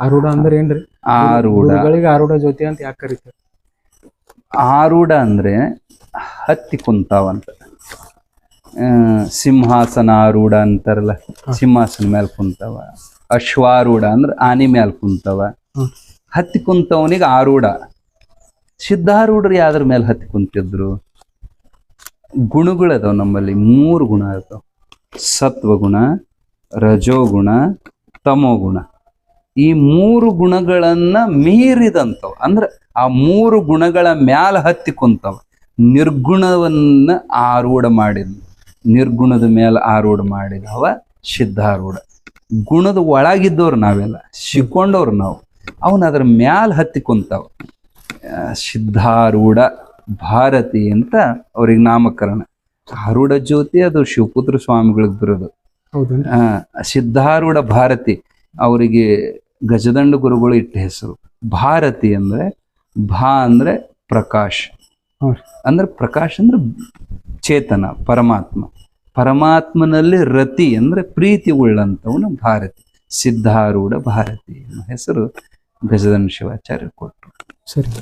ಆರೂಢ ಅಂದ್ರೆ ಏನ್ರಿ? ಆರೂಢಗಳಿಗೆ ಆರೂಢ ಜ್ಯೋತಿ ಅಂತ ಯಾಕೆ ಕರೀತಾರೆ? ಆರೂಢ ಅಂದ್ರೆ ಹತ್ತಿ ಕುಂತಾವಂತ. ಸಿಂಹಾಸನ ಆರೂಢ ಅಂತಾರಲ್ಲ ಸಿಂಹಾಸನ ಮೇಲೆ ಕುಂತಾವ. ಅಶ್ವಾರೂಢ ಅಂದ್ರೆ ಆನೆ ಮ್ಯಾಲ ಕುಂತಾವ. ಹತ್ತಿ ಕುಂತವನಿಗೆ ಆರೂಢ. ಸಿದ್ಧಾರೂಢರು ಯಾವ್ದ್ರ ಮೇಲೆ ಹತ್ತಿ ಕುಂತಿದ್ರು? ಗುಣಗಳದಾವ ನಮ್ಮಲ್ಲಿ ಮೂರು ಗುಣ ಇರ್ತಾವ. ಸತ್ವಗುಣ ರಜೋಗುಣ ತಮೋಗುಣ. ಈ ಮೂರು ಗುಣಗಳನ್ನ ಮೀರಿದಂಥವು ಅಂದ್ರೆ ಆ ಮೂರು ಗುಣಗಳ ಮ್ಯಾಲ ಹತ್ತಿ ಕುಂತವ. ನಿರ್ಗುಣವನ್ನ ಆರೂಢ ಮಾಡಿದ ನಿರ್ಗುಣದ ಮೇಲೆ ಆರೂಢ ಮಾಡಿದವ ಸಿದ್ಧಾರೂಢ. ಗುಣದ ಒಳಗಿದ್ದವ್ರು ನಾವೆಲ್ಲ ಸಿಕ್ಕೊಂಡವ್ರು ನಾವು. ಅವನ ಅದ್ರ ಮ್ಯಾಲ ಹತ್ತಿ ಕುಂತಾವ. ಸಿದ್ಧಾರೂಢ ಭಾರತಿ ಅಂತ ಅವ್ರಿಗೆ ನಾಮಕರಣ. ಆರೂಢ ಜ್ಯೋತಿ ಅದು ಶಿವಪುತ್ರ ಸ್ವಾಮಿಗಳಿಗೆ ಬರೋದು ಸಿದ್ಧಾರೂಢ ಭಾರತಿ ಅವರಿಗೆ ಗಜದಂಡ ಗುರುಗಳು ಇಟ್ಟ ಹೆಸರು. ಭಾರತಿ ಅಂದ್ರೆ ಭಾ ಅಂದ್ರೆ ಪ್ರಕಾಶ್. ಅಂದ್ರೆ ಪ್ರಕಾಶ್ ಅಂದ್ರೆ ಚೇತನ ಪರಮಾತ್ಮ. ಪರಮಾತ್ಮನಲ್ಲಿ ರತಿ ಅಂದ್ರೆ ಪ್ರೀತಿ ಉಳ್ಳಂತವನು ಭಾರತಿ. ಸಿದ್ಧಾರೂಢ ಭಾರತಿ ಅನ್ನೋ ಹೆಸರು ಗಜದಂಡ ಶಿವಾಚಾರ್ಯ ಕೊಟ್ಟರು ಸರಿ.